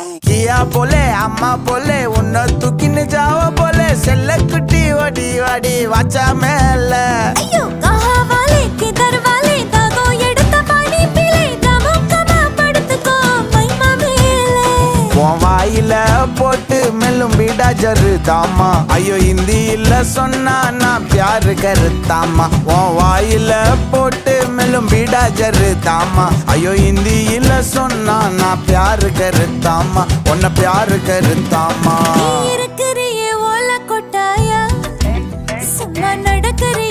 தாமா போலே உன்னை தூக்கின்னு ஜாவ போலே. செல்ல குட்டி ஓடி வாடி வாச்சா மேல. வாயில போட்டு மெல்லும் பீடா ஜரு தாமா. ஐயோ ஹிந்தியில சொன்னா நான் பியாரு கருத்தாமா. உன் வாயில போட்டு மேலும் பீடா ஜருத்தாமா ஐயோ இந்தியில சொன்னா நான் பியாரு கருத்தாமா உன்ன பியாரு கருத்தாமா இருக்கிறியே ஓல கொட்டாயா? சும்மா நடக்கிறீ